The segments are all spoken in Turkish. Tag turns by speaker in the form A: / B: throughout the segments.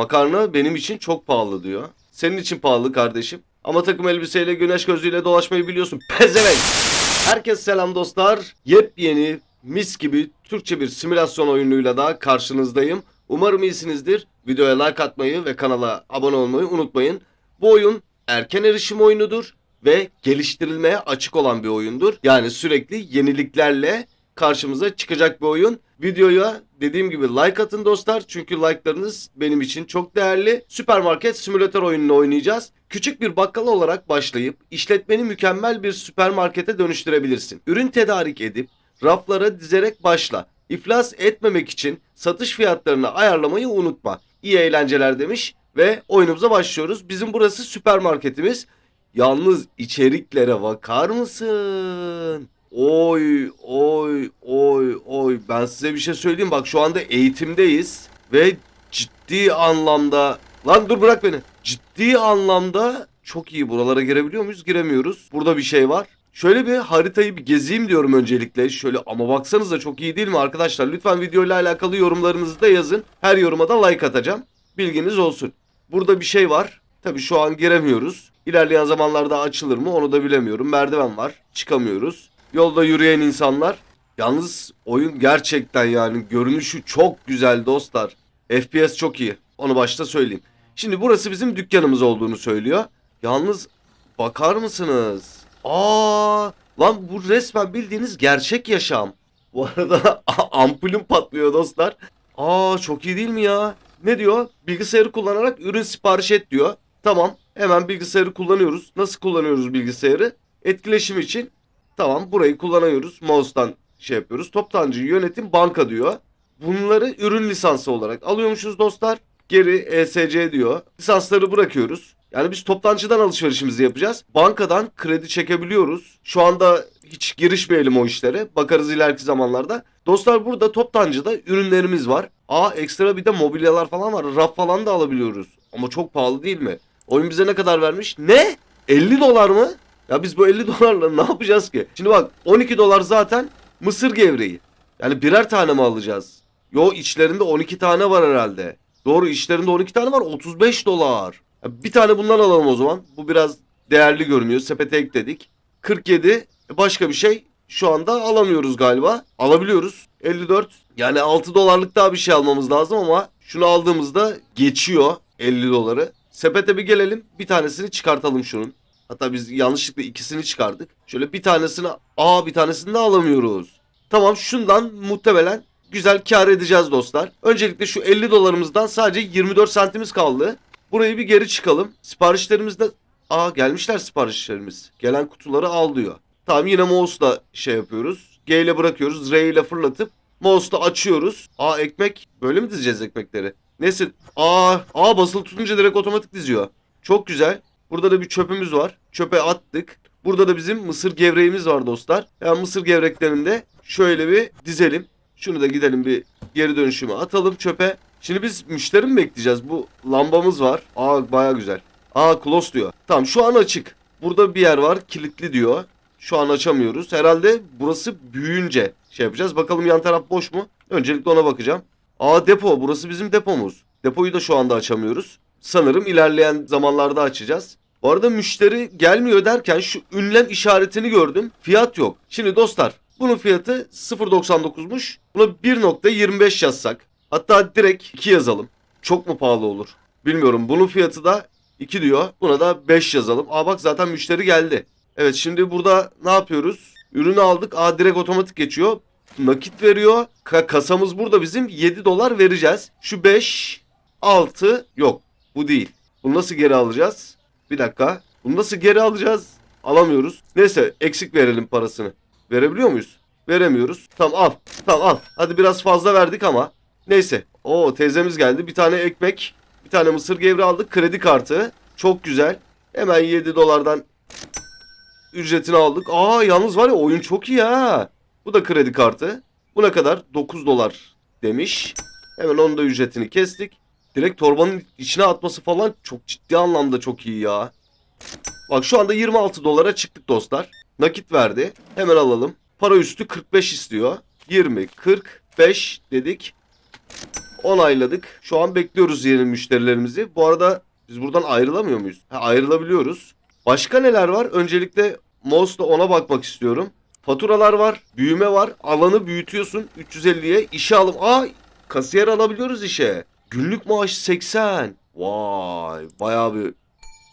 A: Makarna benim için çok pahalı diyor. Senin için pahalı kardeşim. Ama takım elbiseyle güneş gözlüğüyle dolaşmayı biliyorsun. Pezevenk. Herkes selam dostlar. Yepyeni mis gibi Türkçe bir simülasyon oyunuyla da karşınızdayım. Umarım iyisinizdir. Videoya like atmayı ve kanala abone olmayı unutmayın. Bu oyun erken erişim oyunudur ve geliştirilmeye açık olan bir oyundur. Yani sürekli yeniliklerle karşımıza çıkacak bir oyun. Videoya dediğim gibi like atın dostlar. Çünkü like'larınız benim için çok değerli. Süpermarket simülatör oyununu oynayacağız. Küçük bir bakkal olarak başlayıp işletmeni mükemmel bir süpermarkete dönüştürebilirsin. Ürün tedarik edip raflara dizerek başla. İflas etmemek için satış fiyatlarını ayarlamayı unutma. İyi eğlenceler demiş ve oyunumuza başlıyoruz. Bizim burası süpermarketimiz. Yalnız içeriklere bakar mısın? Oy oy oy oy. Ben size bir şey söyleyeyim. Bak şu anda eğitimdeyiz ve ciddi anlamda lan dur bırak beni. Ciddi anlamda çok iyi. Buralara girebiliyor muyuz? Giremiyoruz. Burada bir şey var. Şöyle bir haritayı bir gezeyim diyorum öncelikle. Şöyle ama baksanıza çok iyi değil mi arkadaşlar? Lütfen videoyla alakalı yorumlarınızı da yazın. Her yoruma da like atacağım. Bilginiz olsun. Burada bir şey var. Tabi şu an giremiyoruz. İlerleyen zamanlarda açılır mı? Onu da bilemiyorum. Merdiven var. Çıkamıyoruz Yolda yürüyen insanlar. Yalnız oyun gerçekten yani görünüşü çok güzel dostlar. FPS çok iyi. Onu başta söyleyeyim. Şimdi burası bizim dükkanımız olduğunu söylüyor. Yalnız bakar mısınız? Aa, lan bu resmen bildiğiniz gerçek yaşam. Bu arada ampulüm patlıyor dostlar. Aa çok iyi değil mi ya? Ne diyor? Bilgisayarı kullanarak ürün sipariş et diyor. Tamam hemen bilgisayarı kullanıyoruz. Nasıl kullanıyoruz bilgisayarı? Etkileşim için Tamam burayı kullanıyoruz. Mouse'dan şey yapıyoruz. Toptancı yönetim banka diyor. Bunları ürün lisansı olarak alıyormuşuz dostlar. Geri ESC diyor. Lisansları bırakıyoruz. Yani biz toptancıdan alışverişimizi yapacağız. Bankadan kredi çekebiliyoruz. Şu anda hiç girişmeyelim o işlere. Bakarız ileriki zamanlarda. Dostlar burada toptancıda ürünlerimiz var. Aa ekstra bir de mobilyalar falan var. Raf falan da alabiliyoruz. Ama çok pahalı değil mi? Oyun bize ne kadar vermiş? Ne? 50 dolar mı? Ya biz bu 50 dolarla ne yapacağız ki? Şimdi bak 12 dolar zaten mısır gevreği. Yani birer tane mi alacağız? Yo içlerinde 12 tane var herhalde. Doğru içlerinde 12 tane var 35 dolar. Ya bir tane bundan alalım o zaman. Bu biraz değerli görünüyor. Sepete ekledik. 47 E başka bir şey şu anda alamıyoruz galiba. Alabiliyoruz. 54 yani 6 dolarlık daha bir şey almamız lazım ama şunu aldığımızda geçiyor 50 doları. Sepete bir gelelim. Bir tanesini çıkartalım şunun. Hatta biz yanlışlıkla ikisini çıkardık. Şöyle bir tanesini aa bir tanesini de alamıyoruz. Tamam şundan muhtemelen güzel kar edeceğiz dostlar. Öncelikle şu 50 dolarımızdan sadece 24 santimiz kaldı. Burayı bir geri çıkalım. Siparişlerimizde aa gelmişler siparişlerimiz. Gelen kutuları al diyor. Tamam yine mouse'la şey yapıyoruz. G ile bırakıyoruz. R ile fırlatıp mouse'la açıyoruz. Aa ekmek böyle mi dizeceğiz ekmekleri? Neyse aa aa basılı tutunca direkt otomatik diziyor. Çok güzel. Burada da bir çöpümüz var. Çöpe attık. Burada da bizim mısır gevreğimiz var dostlar. Yani mısır gevreklerini de şöyle bir dizelim. Şunu da gidelim bir geri dönüşüme atalım çöpe. Şimdi biz müşteri mi bekleyeceğiz? Bu lambamız var. Aa baya güzel. Aa close diyor. Tamam şu an açık. Burada bir yer var kilitli diyor. Şu an açamıyoruz. Herhalde burası büyüyünce şey yapacağız. Bakalım yan taraf boş mu? Öncelikle ona bakacağım. Aa depo. Burası bizim depomuz. Depoyu da şu anda açamıyoruz. Sanırım ilerleyen zamanlarda açacağız. Bu arada müşteri gelmiyor derken şu ünlem işaretini gördüm. Fiyat yok. Şimdi dostlar bunun fiyatı 0.99'muş. Buna 1.25 yazsak. Hatta direkt 2 yazalım. Çok mu pahalı olur? Bilmiyorum. Bunun fiyatı da 2 diyor. Buna da 5 yazalım. Aa bak zaten müşteri geldi. Evet şimdi burada ne yapıyoruz? Ürünü aldık. Aa direkt otomatik geçiyor. Nakit veriyor. Ka- kasamız burada bizim 7 dolar vereceğiz. Şu 5, 6 yok. Bu değil. Bunu nasıl geri alacağız? Bir dakika. Bunu nasıl geri alacağız? Alamıyoruz. Neyse eksik verelim parasını. Verebiliyor muyuz? Veremiyoruz. Tamam al. Tamam al. Hadi biraz fazla verdik ama. Neyse. Oo teyzemiz geldi. Bir tane ekmek. Bir tane mısır gevreği aldık. Kredi kartı. Çok güzel. Hemen 7 dolardan ücretini aldık. Aa yalnız var ya oyun çok iyi ha. Bu da kredi kartı. Bu ne kadar? 9 dolar demiş. Hemen onun da ücretini kestik. Direkt torbanın içine atması falan çok ciddi anlamda çok iyi ya. Bak şu anda 26 dolara çıktık dostlar. Nakit verdi. Hemen alalım. Para üstü 45 istiyor. 20, 45 dedik. onayladık. Şu an bekliyoruz yeni müşterilerimizi. Bu arada biz buradan ayrılamıyor muyuz? Ha, ayrılabiliyoruz. Başka neler var? Öncelikle mouse'la ona bakmak istiyorum. Faturalar var, büyüme var. Alanı büyütüyorsun 350'ye. işe alım. Aa kasiyer alabiliyoruz işe. Günlük maaş 80. Vay bayağı bir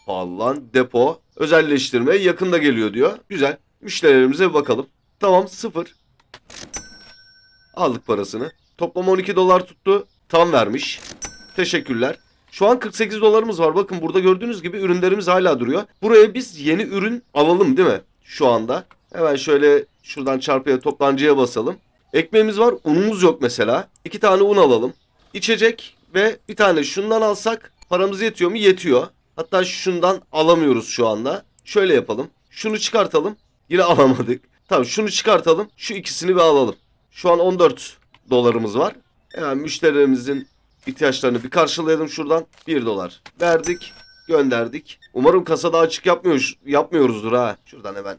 A: pahalı lan. Depo. Özelleştirme yakında geliyor diyor. Güzel. Müşterilerimize bir bakalım. Tamam sıfır. Aldık parasını. Toplam 12 dolar tuttu. Tam vermiş. Teşekkürler. Şu an 48 dolarımız var. Bakın burada gördüğünüz gibi ürünlerimiz hala duruyor. Buraya biz yeni ürün alalım değil mi? Şu anda. Hemen şöyle şuradan çarpıya toplancıya basalım. Ekmeğimiz var. Unumuz yok mesela. İki tane un alalım. İçecek ve bir tane şundan alsak paramız yetiyor mu? Yetiyor. Hatta şundan alamıyoruz şu anda. Şöyle yapalım. Şunu çıkartalım. Yine alamadık. Tamam şunu çıkartalım. Şu ikisini bir alalım. Şu an 14 dolarımız var. Hemen müşterilerimizin ihtiyaçlarını bir karşılayalım şuradan. 1 dolar verdik. Gönderdik. Umarım kasada açık yapmıyor, yapmıyoruzdur ha. Şuradan hemen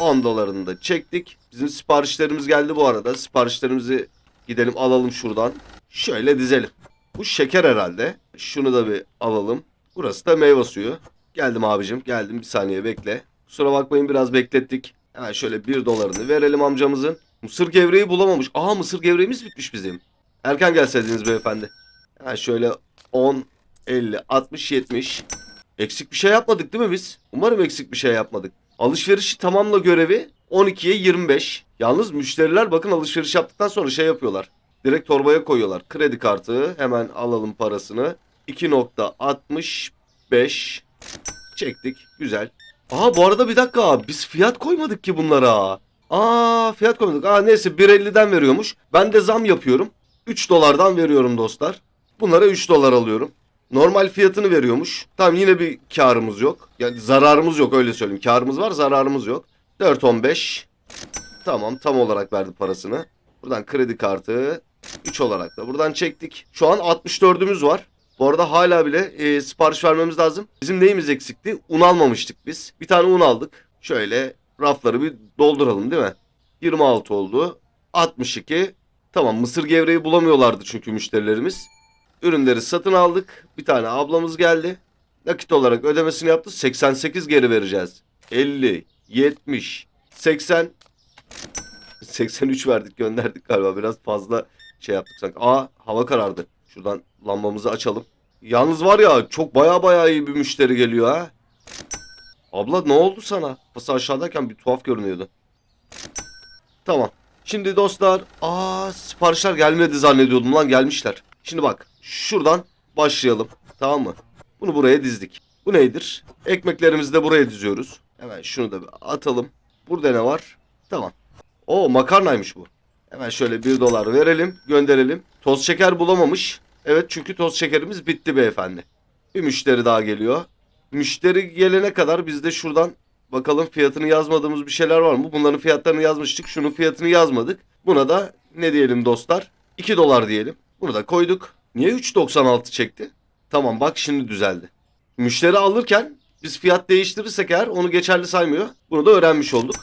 A: 10 dolarını da çektik. Bizim siparişlerimiz geldi bu arada. Siparişlerimizi gidelim alalım şuradan. Şöyle dizelim. Bu şeker herhalde. Şunu da bir alalım. Burası da meyve suyu. Geldim abicim geldim bir saniye bekle. Kusura bakmayın biraz beklettik. Hemen şöyle 1 dolarını verelim amcamızın. Mısır gevreği bulamamış. Aha mısır gevreğimiz bitmiş bizim. Erken gelseydiniz beyefendi. Hemen şöyle 10, 50, 60, 70. Eksik bir şey yapmadık değil mi biz? Umarım eksik bir şey yapmadık. Alışverişi tamamla görevi 12'ye 25. Yalnız müşteriler bakın alışveriş yaptıktan sonra şey yapıyorlar. Direkt torbaya koyuyorlar. Kredi kartı hemen alalım parasını. 2.65 çektik. Güzel. Aa bu arada bir dakika biz fiyat koymadık ki bunlara. Aa fiyat koymadık. Aa neyse 1.50'den veriyormuş. Ben de zam yapıyorum. 3 dolardan veriyorum dostlar. Bunlara 3 dolar alıyorum. Normal fiyatını veriyormuş. Tamam yine bir karımız yok. Yani zararımız yok öyle söyleyeyim. Karımız var zararımız yok. 4.15 Tamam tam olarak verdi parasını. Buradan kredi kartı 3 olarak da buradan çektik. Şu an 64'ümüz var. Bu arada hala bile e, sipariş vermemiz lazım. Bizim neyimiz eksikti? Un almamıştık biz. Bir tane un aldık. Şöyle rafları bir dolduralım değil mi? 26 oldu. 62. Tamam mısır gevreği bulamıyorlardı çünkü müşterilerimiz. Ürünleri satın aldık. Bir tane ablamız geldi. Nakit olarak ödemesini yaptı. 88 geri vereceğiz. 50, 70, 80, 83 verdik gönderdik galiba. Biraz fazla şey yaptık sanki. Aa hava karardı. Şuradan lambamızı açalım. Yalnız var ya çok baya baya iyi bir müşteri geliyor ha. Abla ne oldu sana? Kafası aşağıdayken bir tuhaf görünüyordu. Tamam. Şimdi dostlar, aa siparişler gelmedi zannediyordum lan gelmişler. Şimdi bak, şuradan başlayalım. Tamam mı? Bunu buraya dizdik. Bu nedir? Ekmeklerimizi de buraya diziyoruz. Hemen şunu da atalım. Burada ne var? Tamam. O makarnaymış bu. Hemen şöyle 1 dolar verelim, gönderelim. Toz şeker bulamamış. Evet çünkü toz şekerimiz bitti beyefendi. Bir müşteri daha geliyor. Müşteri gelene kadar biz de şuradan bakalım fiyatını yazmadığımız bir şeyler var mı? Bunların fiyatlarını yazmıştık. Şunun fiyatını yazmadık. Buna da ne diyelim dostlar? 2 dolar diyelim. Bunu da koyduk. Niye 3.96 çekti? Tamam bak şimdi düzeldi. Müşteri alırken biz fiyat değiştirirsek eğer onu geçerli saymıyor. Bunu da öğrenmiş olduk.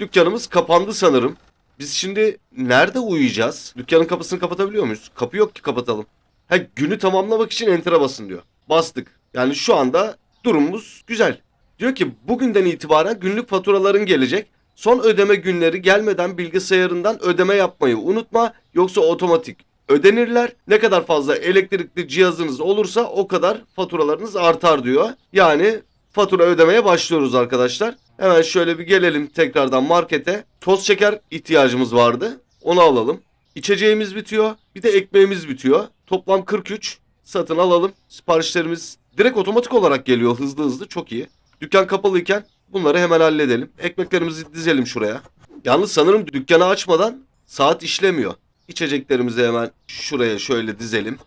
A: Dükkanımız kapandı sanırım. Biz şimdi nerede uyuyacağız? Dükkanın kapısını kapatabiliyor muyuz? Kapı yok ki kapatalım. Ha günü tamamlamak için enter'a basın diyor. Bastık. Yani şu anda durumumuz güzel. Diyor ki bugünden itibaren günlük faturaların gelecek. Son ödeme günleri gelmeden bilgisayarından ödeme yapmayı unutma yoksa otomatik ödenirler. Ne kadar fazla elektrikli cihazınız olursa o kadar faturalarınız artar diyor. Yani fatura ödemeye başlıyoruz arkadaşlar. Hemen şöyle bir gelelim tekrardan markete. Toz şeker ihtiyacımız vardı. Onu alalım. İçeceğimiz bitiyor. Bir de ekmeğimiz bitiyor. Toplam 43. Satın alalım. Siparişlerimiz direkt otomatik olarak geliyor hızlı hızlı. Çok iyi. Dükkan kapalıyken bunları hemen halledelim. Ekmeklerimizi dizelim şuraya. Yalnız sanırım dükkanı açmadan saat işlemiyor. İçeceklerimizi hemen şuraya şöyle dizelim.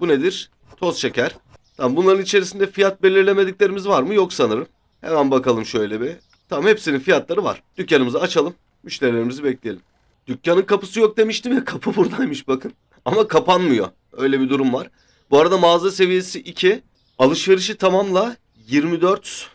A: Bu nedir? Toz şeker. Tamam bunların içerisinde fiyat belirlemediklerimiz var mı? Yok sanırım. Hemen bakalım şöyle bir. Tamam hepsinin fiyatları var. Dükkanımızı açalım. Müşterilerimizi bekleyelim. Dükkanın kapısı yok demiştim ya kapı buradaymış bakın. Ama kapanmıyor. Öyle bir durum var. Bu arada mağaza seviyesi 2. Alışverişi tamamla 24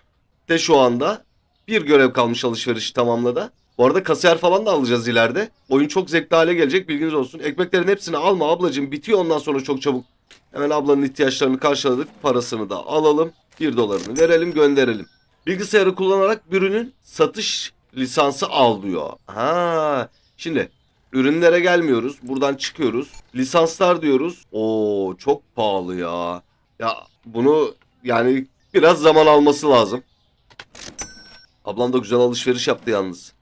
A: de şu anda. Bir görev kalmış alışverişi tamamla da. Bu arada kasiyer falan da alacağız ileride. Oyun çok zevkli hale gelecek bilginiz olsun. Ekmeklerin hepsini alma ablacığım bitiyor ondan sonra çok çabuk. Hemen ablanın ihtiyaçlarını karşıladık. Parasını da alalım. 1 dolarını verelim gönderelim. Bilgisayarı kullanarak bir ürünün satış lisansı al diyor. Ha, şimdi ürünlere gelmiyoruz. Buradan çıkıyoruz. Lisanslar diyoruz. Oo çok pahalı ya. Ya bunu yani biraz zaman alması lazım. Ablam da güzel alışveriş yaptı yalnız.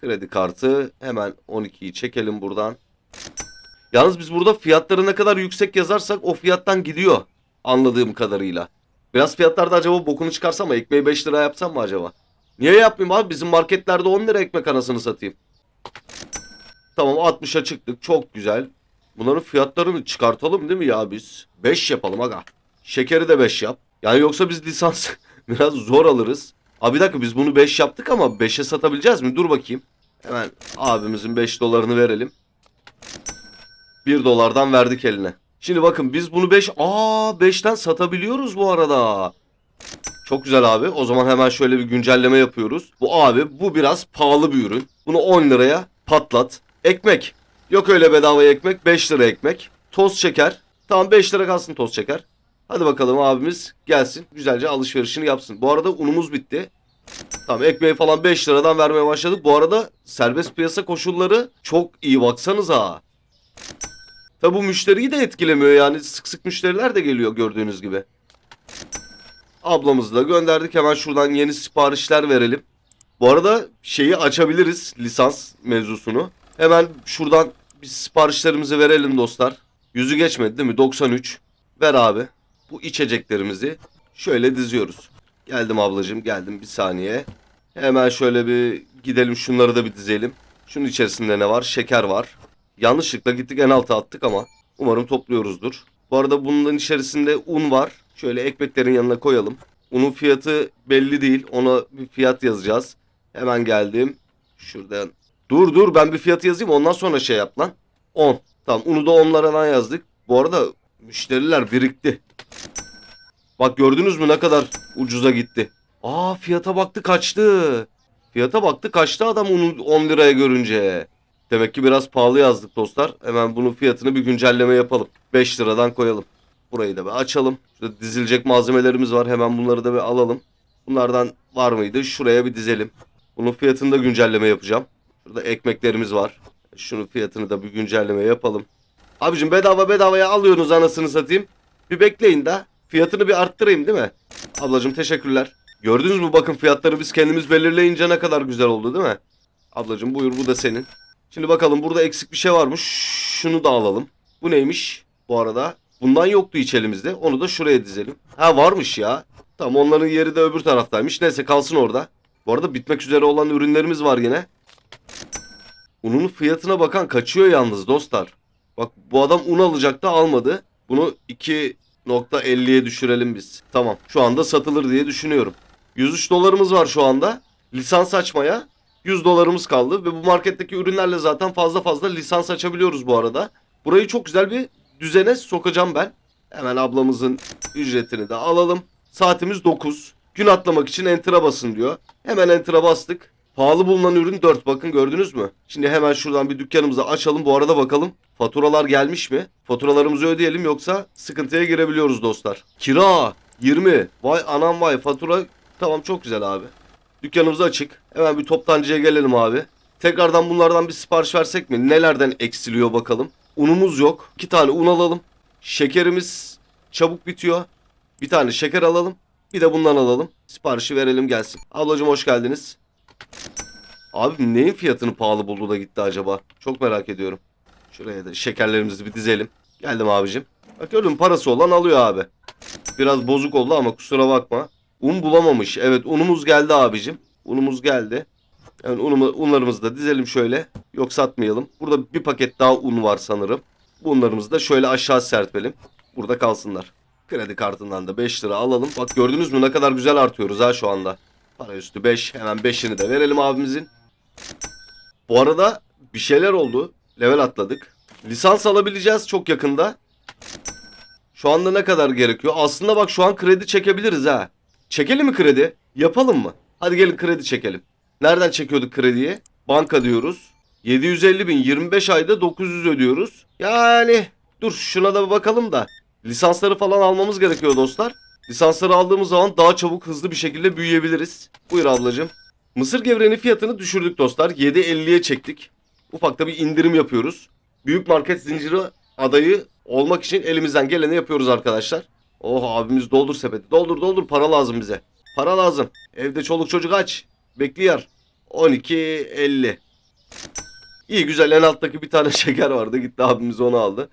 A: Kredi kartı hemen 12'yi çekelim buradan. Yalnız biz burada fiyatları ne kadar yüksek yazarsak o fiyattan gidiyor. Anladığım kadarıyla. Biraz fiyatlarda acaba bokunu çıkarsam mı? Ekmeği 5 lira yapsam mı acaba? Niye yapmayayım abi? Bizim marketlerde 10 lira ekmek anasını satayım. Tamam 60'a çıktık. Çok güzel. Bunların fiyatlarını çıkartalım değil mi ya biz? 5 yapalım aga. Şekeri de 5 yap. Yani yoksa biz lisans biraz zor alırız. Abi bir dakika biz bunu 5 yaptık ama 5'e satabileceğiz mi? Dur bakayım. Hemen abimizin 5 dolarını verelim. 1 dolardan verdik eline. Şimdi bakın biz bunu 5 aa 5'ten satabiliyoruz bu arada. Çok güzel abi. O zaman hemen şöyle bir güncelleme yapıyoruz. Bu abi bu biraz pahalı bir ürün. Bunu 10 liraya patlat. Ekmek. Yok öyle bedava ekmek. 5 lira ekmek. Toz şeker. Tamam 5 lira kalsın toz şeker. Hadi bakalım abimiz gelsin. Güzelce alışverişini yapsın. Bu arada unumuz bitti. Tamam ekmeği falan 5 liradan vermeye başladık. Bu arada serbest piyasa koşulları çok iyi baksanıza. Tabi bu müşteriyi de etkilemiyor yani sık sık müşteriler de geliyor gördüğünüz gibi. Ablamızı da gönderdik hemen şuradan yeni siparişler verelim. Bu arada şeyi açabiliriz lisans mevzusunu. Hemen şuradan biz siparişlerimizi verelim dostlar. Yüzü geçmedi değil mi? 93. Ver abi. Bu içeceklerimizi şöyle diziyoruz. Geldim ablacığım geldim bir saniye. Hemen şöyle bir gidelim şunları da bir dizelim. Şunun içerisinde ne var? Şeker var. Yanlışlıkla gittik en alta attık ama umarım topluyoruzdur. Bu arada bunların içerisinde un var. Şöyle ekmeklerin yanına koyalım. Unun fiyatı belli değil. Ona bir fiyat yazacağız. Hemen geldim. Şuradan. Dur dur ben bir fiyatı yazayım ondan sonra şey yap lan. 10. Tamam unu da 10'lardan yazdık. Bu arada müşteriler birikti. Bak gördünüz mü ne kadar ucuza gitti. Aa fiyata baktı kaçtı. Fiyata baktı kaçtı adam unu 10 liraya görünce. Demek ki biraz pahalı yazdık dostlar. Hemen bunun fiyatını bir güncelleme yapalım. 5 liradan koyalım. Burayı da bir açalım. Şurada dizilecek malzemelerimiz var. Hemen bunları da bir alalım. Bunlardan var mıydı? Şuraya bir dizelim. Bunun fiyatını da güncelleme yapacağım. Şurada ekmeklerimiz var. Şunun fiyatını da bir güncelleme yapalım. Abicim bedava bedavaya alıyorsunuz anasını satayım. Bir bekleyin de fiyatını bir arttırayım değil mi? Ablacım teşekkürler. Gördünüz mü bakın fiyatları biz kendimiz belirleyince ne kadar güzel oldu değil mi? Ablacım buyur bu da senin. Şimdi bakalım burada eksik bir şey varmış. Şunu da alalım. Bu neymiş bu arada? Bundan yoktu hiç elimizde. Onu da şuraya dizelim. Ha varmış ya. Tamam onların yeri de öbür taraftaymış. Neyse kalsın orada. Bu arada bitmek üzere olan ürünlerimiz var yine. Unun fiyatına bakan kaçıyor yalnız dostlar. Bak bu adam un alacaktı almadı. Bunu 2.50'ye düşürelim biz. Tamam şu anda satılır diye düşünüyorum. 103 dolarımız var şu anda. Lisans açmaya 100 dolarımız kaldı. Ve bu marketteki ürünlerle zaten fazla fazla lisans açabiliyoruz bu arada. Burayı çok güzel bir düzene sokacağım ben. Hemen ablamızın ücretini de alalım. Saatimiz 9. Gün atlamak için enter'a basın diyor. Hemen enter'a bastık. Pahalı bulunan ürün 4 bakın gördünüz mü? Şimdi hemen şuradan bir dükkanımızı açalım. Bu arada bakalım faturalar gelmiş mi? Faturalarımızı ödeyelim yoksa sıkıntıya girebiliyoruz dostlar. Kira 20. Vay anam vay fatura. Tamam çok güzel abi. Dükkanımız açık. Hemen bir toptancıya gelelim abi. Tekrardan bunlardan bir sipariş versek mi? Nelerden eksiliyor bakalım. Unumuz yok. İki tane un alalım. Şekerimiz çabuk bitiyor. Bir tane şeker alalım. Bir de bundan alalım. Siparişi verelim gelsin. Ablacığım hoş geldiniz. Abi neyin fiyatını pahalı buldu da gitti acaba? Çok merak ediyorum. Şuraya da şekerlerimizi bir dizelim. Geldim abicim. Bak gördün parası olan alıyor abi. Biraz bozuk oldu ama kusura bakma. Un bulamamış. Evet unumuz geldi abicim. Unumuz geldi. Yani unumu, unlarımızı da dizelim şöyle. Yok satmayalım. Burada bir paket daha un var sanırım. Bu unlarımızı da şöyle aşağı serpelim. Burada kalsınlar. Kredi kartından da 5 lira alalım. Bak gördünüz mü ne kadar güzel artıyoruz ha şu anda. Para üstü 5. Hemen 5'ini de verelim abimizin. Bu arada bir şeyler oldu. Level atladık. Lisans alabileceğiz çok yakında. Şu anda ne kadar gerekiyor? Aslında bak şu an kredi çekebiliriz ha. Çekelim mi kredi? Yapalım mı? Hadi gelin kredi çekelim. Nereden çekiyorduk krediyi? Banka diyoruz. 750 bin 25 ayda 900 ödüyoruz. Yani dur şuna da bir bakalım da. Lisansları falan almamız gerekiyor dostlar. Lisansları aldığımız zaman daha çabuk hızlı bir şekilde büyüyebiliriz. Buyur ablacığım. Mısır gevreğinin fiyatını düşürdük dostlar. 7.50'ye çektik. Ufakta bir indirim yapıyoruz. Büyük market zinciri adayı olmak için elimizden geleni yapıyoruz arkadaşlar. Oh abimiz doldur sepeti. Doldur doldur para lazım bize. Para lazım. Evde çoluk çocuk aç. Bekliyor. 12.50. İyi güzel en alttaki bir tane şeker vardı. Gitti abimiz onu aldı.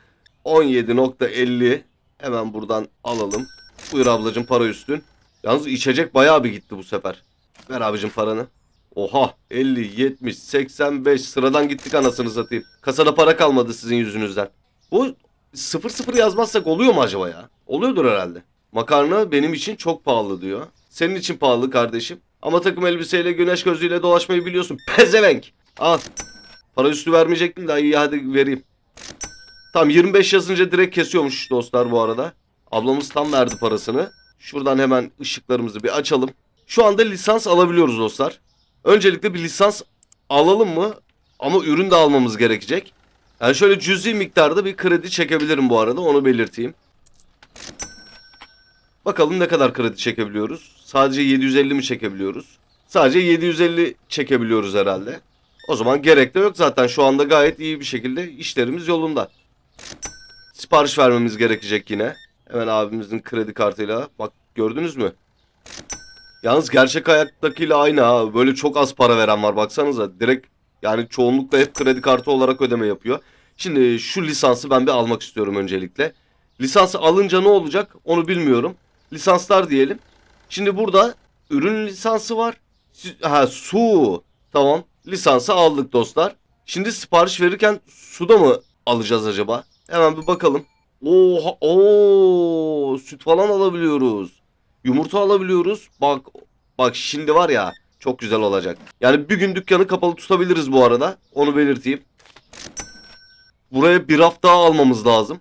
A: 17.50. Hemen buradan alalım. Buyur ablacığım para üstün. Yalnız içecek bayağı bir gitti bu sefer. Ver abicim paranı. Oha 50, 70, 85 sıradan gittik anasını satayım. Kasada para kalmadı sizin yüzünüzden. Bu 0-0 yazmazsak oluyor mu acaba ya? Oluyordur herhalde. Makarna benim için çok pahalı diyor. Senin için pahalı kardeşim. Ama takım elbiseyle güneş gözlüğüyle dolaşmayı biliyorsun. Pezevenk. Al. Para üstü vermeyecektim de iyi hadi vereyim. Tam 25 yazınca direkt kesiyormuş dostlar bu arada. Ablamız tam verdi parasını. Şuradan hemen ışıklarımızı bir açalım. Şu anda lisans alabiliyoruz dostlar. Öncelikle bir lisans alalım mı? Ama ürün de almamız gerekecek. Yani şöyle cüzi miktarda bir kredi çekebilirim bu arada onu belirteyim. Bakalım ne kadar kredi çekebiliyoruz. Sadece 750 mi çekebiliyoruz? Sadece 750 çekebiliyoruz herhalde. O zaman gerek de yok zaten şu anda gayet iyi bir şekilde işlerimiz yolunda. Sipariş vermemiz gerekecek yine. Hemen abimizin kredi kartıyla. Bak gördünüz mü? Yalnız gerçek hayattakiyle aynı ha. Böyle çok az para veren var baksanıza. Direkt yani çoğunlukla hep kredi kartı olarak ödeme yapıyor. Şimdi şu lisansı ben bir almak istiyorum öncelikle. Lisansı alınca ne olacak onu bilmiyorum. Lisanslar diyelim. Şimdi burada ürün lisansı var. Ha su. Tamam. Lisansı aldık dostlar. Şimdi sipariş verirken suda mı alacağız acaba? Hemen bir bakalım. Oha, oo, süt falan alabiliyoruz. Yumurta alabiliyoruz. Bak bak şimdi var ya çok güzel olacak. Yani bir gün dükkanı kapalı tutabiliriz bu arada. Onu belirteyim. Buraya bir raf daha almamız lazım.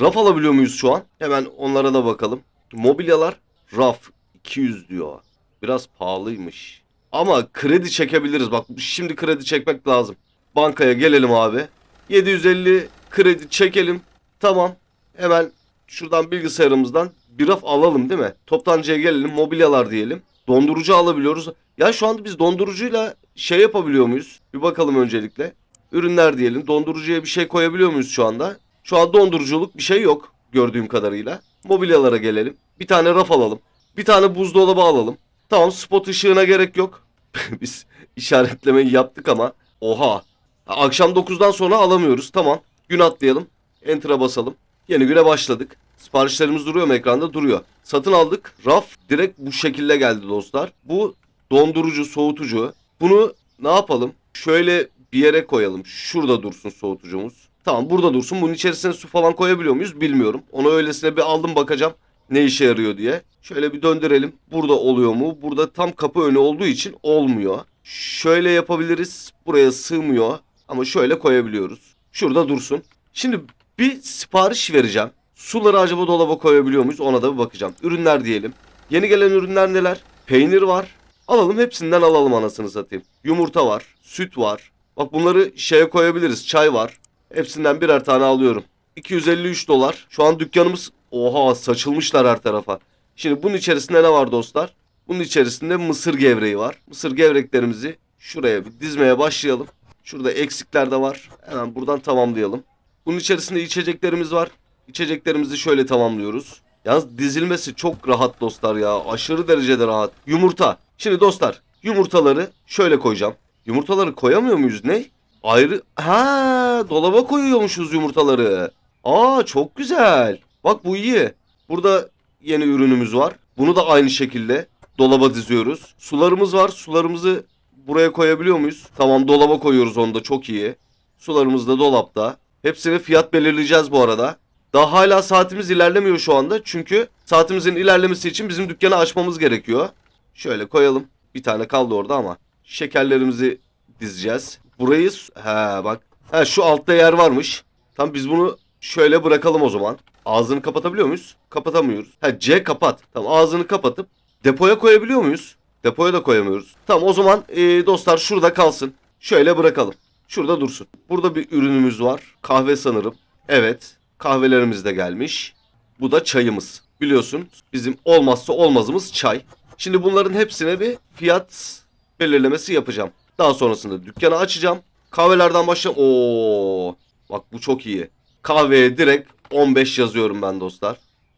A: Raf alabiliyor muyuz şu an? Hemen onlara da bakalım. Mobilyalar raf 200 diyor. Biraz pahalıymış. Ama kredi çekebiliriz. Bak şimdi kredi çekmek lazım. Bankaya gelelim abi. 750 kredi çekelim. Tamam. Hemen şuradan bilgisayarımızdan bir raf alalım değil mi? Toptancıya gelelim. Mobilyalar diyelim. Dondurucu alabiliyoruz. Ya şu anda biz dondurucuyla şey yapabiliyor muyuz? Bir bakalım öncelikle. Ürünler diyelim. Dondurucuya bir şey koyabiliyor muyuz şu anda? Şu an donduruculuk bir şey yok gördüğüm kadarıyla. Mobilyalara gelelim. Bir tane raf alalım. Bir tane buzdolabı alalım. Tamam spot ışığına gerek yok. Biz işaretlemeyi yaptık ama. Oha. Akşam 9'dan sonra alamıyoruz. Tamam. Gün atlayalım. Enter'a basalım. Yeni güne başladık. Siparişlerimiz duruyor mu ekranda? Duruyor. Satın aldık. Raf direkt bu şekilde geldi dostlar. Bu dondurucu, soğutucu. Bunu ne yapalım? Şöyle bir yere koyalım. Şurada dursun soğutucumuz. Tamam burada dursun. Bunun içerisine su falan koyabiliyor muyuz? Bilmiyorum. Onu öylesine bir aldım bakacağım ne işe yarıyor diye. Şöyle bir döndürelim. Burada oluyor mu? Burada tam kapı önü olduğu için olmuyor. Şöyle yapabiliriz. Buraya sığmıyor. Ama şöyle koyabiliyoruz. Şurada dursun. Şimdi bir sipariş vereceğim. Suları acaba dolaba koyabiliyor muyuz? Ona da bir bakacağım. Ürünler diyelim. Yeni gelen ürünler neler? Peynir var. Alalım hepsinden alalım anasını satayım. Yumurta var. Süt var. Bak bunları şeye koyabiliriz. Çay var. Hepsinden birer tane alıyorum. 253 dolar. Şu an dükkanımız oha saçılmışlar her tarafa. Şimdi bunun içerisinde ne var dostlar? Bunun içerisinde mısır gevreği var. Mısır gevreklerimizi şuraya bir dizmeye başlayalım. Şurada eksikler de var. Hemen buradan tamamlayalım. Bunun içerisinde içeceklerimiz var. İçeceklerimizi şöyle tamamlıyoruz. Yalnız dizilmesi çok rahat dostlar ya. Aşırı derecede rahat. Yumurta. Şimdi dostlar yumurtaları şöyle koyacağım. Yumurtaları koyamıyor muyuz ne? Ayrı ha dolaba koyuyormuşuz yumurtaları. Aa çok güzel. Bak bu iyi. Burada yeni ürünümüz var. Bunu da aynı şekilde dolaba diziyoruz. Sularımız var. Sularımızı buraya koyabiliyor muyuz? Tamam dolaba koyuyoruz onu da çok iyi. Sularımız da dolapta. Hepsine fiyat belirleyeceğiz bu arada. Daha hala saatimiz ilerlemiyor şu anda. Çünkü saatimizin ilerlemesi için bizim dükkanı açmamız gerekiyor. Şöyle koyalım. Bir tane kaldı orada ama. Şekerlerimizi dizeceğiz. Burayı he bak. He şu altta yer varmış. Tamam biz bunu şöyle bırakalım o zaman. Ağzını kapatabiliyor muyuz? Kapatamıyoruz. Ha C kapat. Tamam ağzını kapatıp depoya koyabiliyor muyuz? Depoya da koyamıyoruz. Tamam o zaman ee, dostlar şurada kalsın. Şöyle bırakalım. Şurada dursun. Burada bir ürünümüz var. Kahve sanırım. Evet. Kahvelerimiz de gelmiş. Bu da çayımız. Biliyorsun bizim olmazsa olmazımız çay. Şimdi bunların hepsine bir fiyat belirlemesi yapacağım. Daha sonrasında dükkanı açacağım. Kahvelerden başlayalım. Oo, bak bu çok iyi. Kahveye direkt 15 yazıyorum ben dostlar.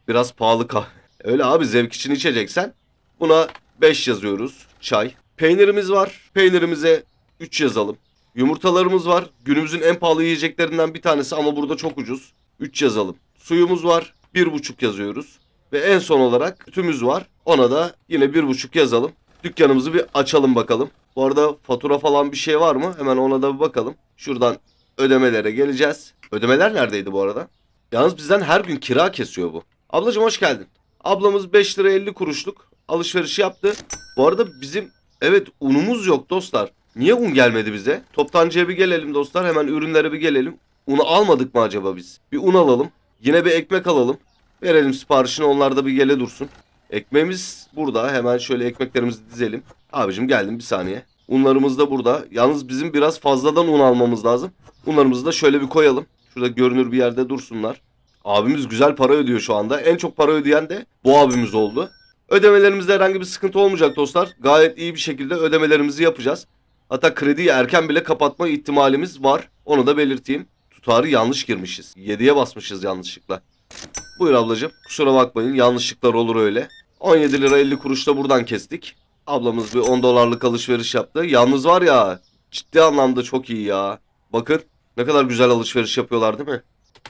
A: Biraz pahalı kahve. Öyle abi zevk için içeceksen buna 5 yazıyoruz. Çay. Peynirimiz var. Peynirimize 3 yazalım. Yumurtalarımız var. Günümüzün en pahalı yiyeceklerinden bir tanesi ama burada çok ucuz. 3 yazalım. Suyumuz var. 1,5 yazıyoruz. Ve en son olarak sütümüz var. Ona da yine 1,5 yazalım. Dükkanımızı bir açalım bakalım. Bu arada fatura falan bir şey var mı? Hemen ona da bir bakalım. Şuradan ödemelere geleceğiz. Ödemeler neredeydi bu arada? Yalnız bizden her gün kira kesiyor bu. Ablacığım hoş geldin. Ablamız 5 lira 50 kuruşluk alışveriş yaptı. Bu arada bizim evet unumuz yok dostlar. Niye un gelmedi bize? Toptancıya bir gelelim dostlar. Hemen ürünlere bir gelelim. Unu almadık mı acaba biz? Bir un alalım. Yine bir ekmek alalım. Verelim siparişini onlar da bir gele dursun. Ekmeğimiz burada. Hemen şöyle ekmeklerimizi dizelim. Abicim geldim bir saniye. Unlarımız da burada. Yalnız bizim biraz fazladan un almamız lazım. Unlarımızı da şöyle bir koyalım. Şurada görünür bir yerde dursunlar. Abimiz güzel para ödüyor şu anda. En çok para ödeyen de bu abimiz oldu. Ödemelerimizde herhangi bir sıkıntı olmayacak dostlar. Gayet iyi bir şekilde ödemelerimizi yapacağız. Hatta krediyi erken bile kapatma ihtimalimiz var. Onu da belirteyim. Tutarı yanlış girmişiz. 7'ye basmışız yanlışlıkla. Buyur ablacığım. Kusura bakmayın yanlışlıklar olur öyle. 17 lira 50 kuruş da buradan kestik. Ablamız bir 10 dolarlık alışveriş yaptı. Yalnız var ya ciddi anlamda çok iyi ya. Bakın ne kadar güzel alışveriş yapıyorlar değil mi?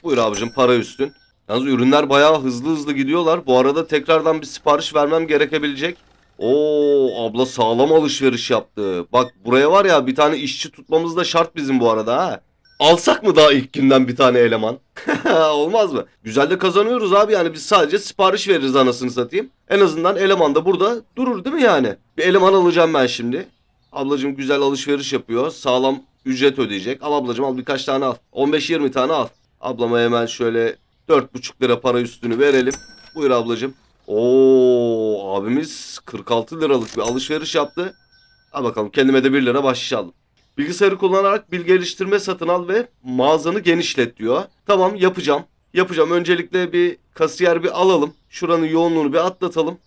A: Buyur abicim para üstün. Yalnız ürünler bayağı hızlı hızlı gidiyorlar. Bu arada tekrardan bir sipariş vermem gerekebilecek. Oo abla sağlam alışveriş yaptı. Bak buraya var ya bir tane işçi tutmamız da şart bizim bu arada ha. Alsak mı daha ilk günden bir tane eleman? Olmaz mı? Güzel de kazanıyoruz abi yani biz sadece sipariş veririz anasını satayım. En azından eleman da burada durur değil mi yani? Bir eleman alacağım ben şimdi. Ablacığım güzel alışveriş yapıyor. Sağlam ücret ödeyecek. Al ablacığım al birkaç tane al. 15-20 tane al. Ablama hemen şöyle 4,5 lira para üstünü verelim. Buyur ablacığım. Oo abimiz 46 liralık bir alışveriş yaptı. Al bakalım kendime de 1 lira bahşiş. Bilgisayarı kullanarak bil geliştirme satın al ve mağazanı genişlet diyor. Tamam yapacağım. Yapacağım. Öncelikle bir kasiyer bir alalım. Şuranın yoğunluğunu bir atlatalım.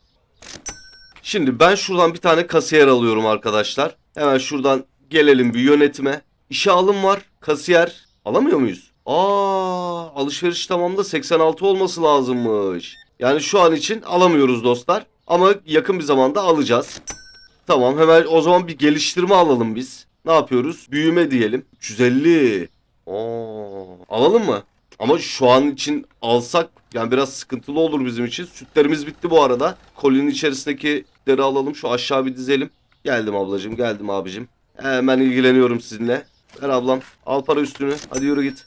A: Şimdi ben şuradan bir tane kasiyer alıyorum arkadaşlar. Hemen şuradan gelelim bir yönetime. İşe alım var. Kasiyer alamıyor muyuz? Aa, alışveriş tamamda 86 olması lazımmış. Yani şu an için alamıyoruz dostlar. Ama yakın bir zamanda alacağız. Tamam hemen o zaman bir geliştirme alalım biz. Ne yapıyoruz? Büyüme diyelim. 350. Oo, alalım mı? Ama şu an için alsak yani biraz sıkıntılı olur bizim için. Sütlerimiz bitti bu arada. Kolinin içerisindekileri alalım. Şu aşağı bir dizelim. Geldim ablacığım geldim abicim. Hemen ilgileniyorum sizinle. Ver ablam. Al para üstünü. Hadi yürü git.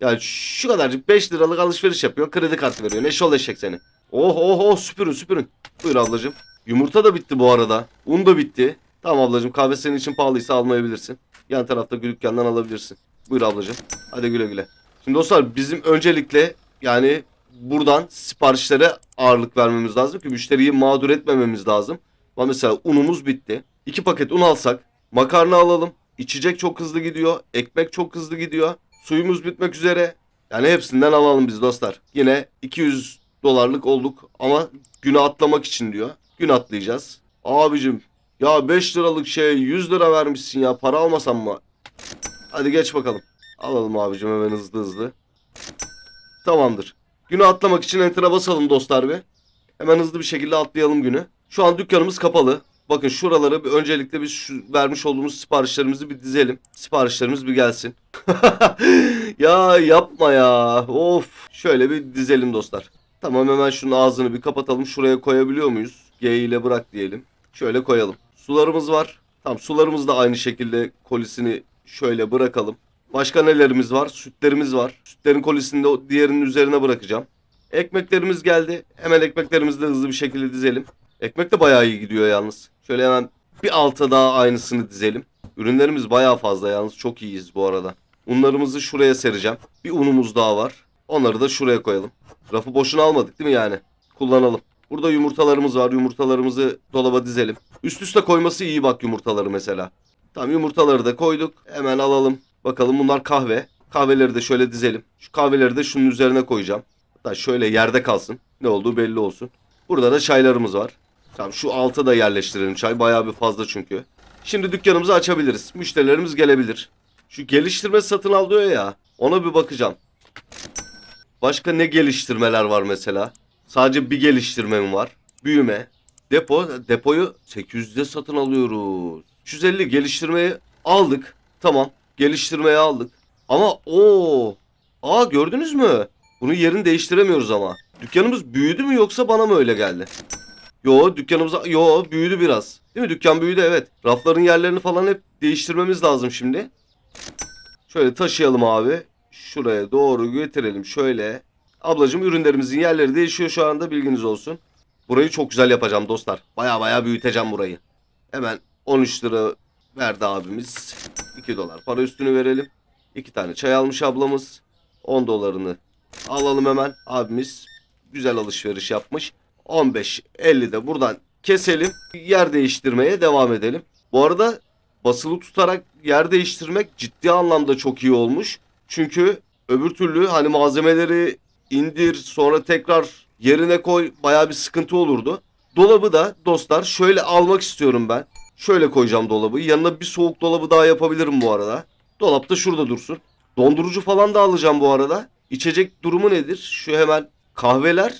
A: Ya şu kadarcık 5 liralık alışveriş yapıyor. Kredi kartı veriyor. Ne şol eşek seni. Oh oh oh süpürün süpürün. Buyur ablacığım. Yumurta da bitti bu arada. Un da bitti. Tamam ablacığım kahve senin için pahalıysa almayabilirsin. Yan tarafta dükkandan alabilirsin. Buyur ablacığım. Hadi güle güle. Şimdi dostlar bizim öncelikle yani buradan siparişlere ağırlık vermemiz lazım ki müşteriyi mağdur etmememiz lazım. Ama mesela unumuz bitti. İki paket un alsak makarna alalım. İçecek çok hızlı gidiyor. Ekmek çok hızlı gidiyor. Suyumuz bitmek üzere. Yani hepsinden alalım biz dostlar. Yine 200 dolarlık olduk ama günü atlamak için diyor. Gün atlayacağız. Abicim ya 5 liralık şey 100 lira vermişsin ya para almasam mı? Hadi geç bakalım. Alalım abicim hemen hızlı hızlı. Tamamdır. Günü atlamak için enter'a basalım dostlar bir. Hemen hızlı bir şekilde atlayalım günü. Şu an dükkanımız kapalı. Bakın şuraları bir öncelikle biz şu vermiş olduğumuz siparişlerimizi bir dizelim. Siparişlerimiz bir gelsin. ya yapma ya. Of. Şöyle bir dizelim dostlar. Tamam hemen şunun ağzını bir kapatalım. Şuraya koyabiliyor muyuz? G ile bırak diyelim. Şöyle koyalım. Sularımız var. Tamam sularımız da aynı şekilde kolisini şöyle bırakalım. Başka nelerimiz var? Sütlerimiz var. Sütlerin kolisini de diğerinin üzerine bırakacağım. Ekmeklerimiz geldi. Hemen ekmeklerimizi de hızlı bir şekilde dizelim. Ekmek de bayağı iyi gidiyor yalnız. Şöyle hemen bir alta daha aynısını dizelim. Ürünlerimiz bayağı fazla yalnız çok iyiyiz bu arada. Unlarımızı şuraya sereceğim. Bir unumuz daha var. Onları da şuraya koyalım. Rafı boşuna almadık değil mi yani? Kullanalım. Burada yumurtalarımız var. Yumurtalarımızı dolaba dizelim. Üst üste koyması iyi bak yumurtaları mesela. Tamam yumurtaları da koyduk. Hemen alalım. Bakalım bunlar kahve. Kahveleri de şöyle dizelim. Şu kahveleri de şunun üzerine koyacağım. Hatta şöyle yerde kalsın. Ne olduğu belli olsun. Burada da çaylarımız var. Tamam şu alta da yerleştirelim. Çay bayağı bir fazla çünkü. Şimdi dükkanımızı açabiliriz. Müşterilerimiz gelebilir. Şu geliştirme satın al ya. Ona bir bakacağım. Başka ne geliştirmeler var mesela? Sadece bir geliştirme mi var? Büyüme. Depo. Depoyu 800'de satın alıyoruz. 350 geliştirmeyi aldık. Tamam. Geliştirmeyi aldık. Ama o Aa gördünüz mü? Bunun yerini değiştiremiyoruz ama. Dükkanımız büyüdü mü yoksa bana mı öyle geldi? Yo dükkanımız yo büyüdü biraz. Değil mi? Dükkan büyüdü evet. Rafların yerlerini falan hep değiştirmemiz lazım şimdi. Şöyle taşıyalım abi. Şuraya doğru götürelim şöyle. Ablacığım ürünlerimizin yerleri değişiyor şu anda bilginiz olsun. Burayı çok güzel yapacağım dostlar. Baya baya büyüteceğim burayı. Hemen 13 lira verdi abimiz. 2 dolar para üstünü verelim. 2 tane çay almış ablamız. 10 dolarını alalım hemen. Abimiz güzel alışveriş yapmış. 15 50 de buradan keselim. Yer değiştirmeye devam edelim. Bu arada basılı tutarak yer değiştirmek ciddi anlamda çok iyi olmuş. Çünkü öbür türlü hani malzemeleri indir sonra tekrar yerine koy baya bir sıkıntı olurdu. Dolabı da dostlar şöyle almak istiyorum ben. Şöyle koyacağım dolabı. Yanına bir soğuk dolabı daha yapabilirim bu arada. Dolap da şurada dursun. Dondurucu falan da alacağım bu arada. İçecek durumu nedir? Şu hemen kahveler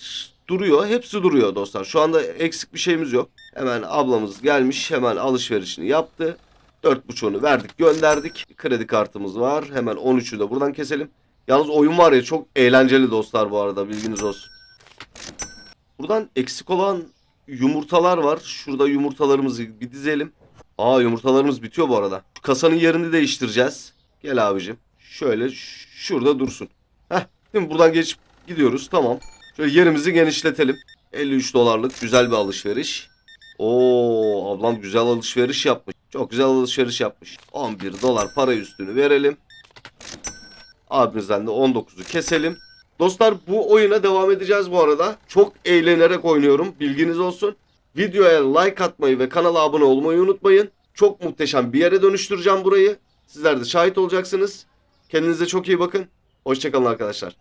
A: duruyor. Hepsi duruyor dostlar. Şu anda eksik bir şeyimiz yok. Hemen ablamız gelmiş. Hemen alışverişini yaptı. 4.5'unu verdik gönderdik. Kredi kartımız var. Hemen 13'ü de buradan keselim. Yalnız oyun var ya çok eğlenceli dostlar bu arada bilginiz olsun. Buradan eksik olan yumurtalar var. Şurada yumurtalarımızı bir dizelim. Aa yumurtalarımız bitiyor bu arada. Şu kasanın yerini değiştireceğiz. Gel abicim. Şöyle şurada dursun. Heh. Şimdi buradan geçip gidiyoruz. Tamam. Şöyle yerimizi genişletelim. 53 dolarlık güzel bir alışveriş. Oo ablam güzel alışveriş yapmış. Çok güzel alışveriş yapmış. 11 dolar para üstünü verelim. Abimizden de 19'u keselim. Dostlar bu oyuna devam edeceğiz bu arada. Çok eğlenerek oynuyorum. Bilginiz olsun. Videoya like atmayı ve kanala abone olmayı unutmayın. Çok muhteşem bir yere dönüştüreceğim burayı. Sizler de şahit olacaksınız. Kendinize çok iyi bakın. Hoşçakalın arkadaşlar.